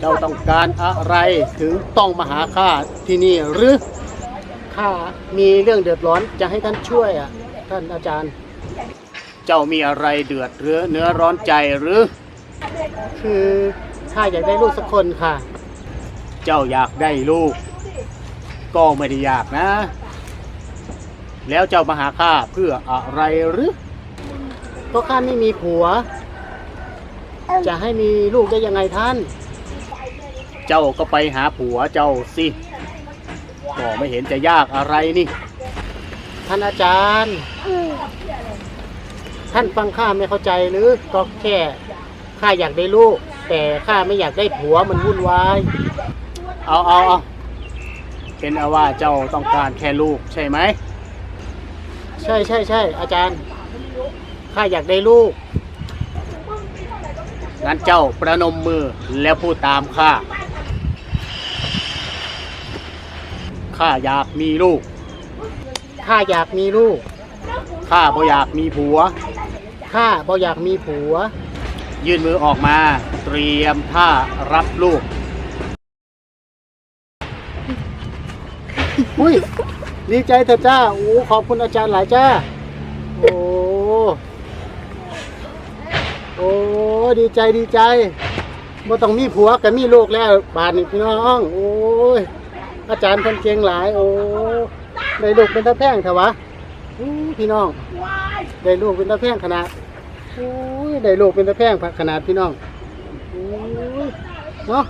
เจ้าต้องการอะไรถึงต้องมาหาข้าที่นี่หรือข้ามีเรื่องเดือดร้อนจะให้ท่านช่วยอะท่านอาจารย์ เจ้ามีอะไรเดือดเรือเนื้อร้อนใจหรือ คือข้าอยากได้ลูกสักคนค่ะ เจ้าอยากได้ลูก ก็ไม่ได้อยากนะ แล้วเจ้ามาหาข้าเพื่ออะไรหรือก็ข้าไม่มีผัว จะให้มีลูกได้ยังไงท่าน เจ้าก็ไปหาผัวเจ้าสิก็ไม่เห็นจะยากอะไรนี่ ท่านอาจารย์ ท่านฟังข้าไม่เข้าใจหรือก็แค่ข้าอยากได้ลูก แต่ข้าไม่อยากได้ผัวมันวุ่นวายเอาเอาเอาเป็นเอาว่าเจ้าต้องการแค่ลูกใช่ไหม ใช่ใช่ใช่อาจารย์ข้าอยากได้ลูก งั้นเจ้าประนมมือแล้วพูดตามข้า ข้าอยากมีลูก ข้าอยากมีลูก ข้าบ่อยากมีผัว ข้าบ่อยากมีผัว ยื่นมือออกมา เตรียมท่ารับลูก อุ้ย ดีใจเถอะจ้า โอ้ ขอบคุณอาจารย์หลายจ้า โอ้ โอ้ ดีใจดีใจบ่ต้องมีผัวกับมีลูกแล้ว บานนี่พี่น้อง โอ้ย อาจารย์เพิ่นเจียงหลาย โอ้ได้ลูกเป็นตะแพงเถอะวะพี่น้องได้ลูกเป็นตะแพงขนาดอู้ได้ลูกเป็นตะแพงขนาดพี่น้องเนาะ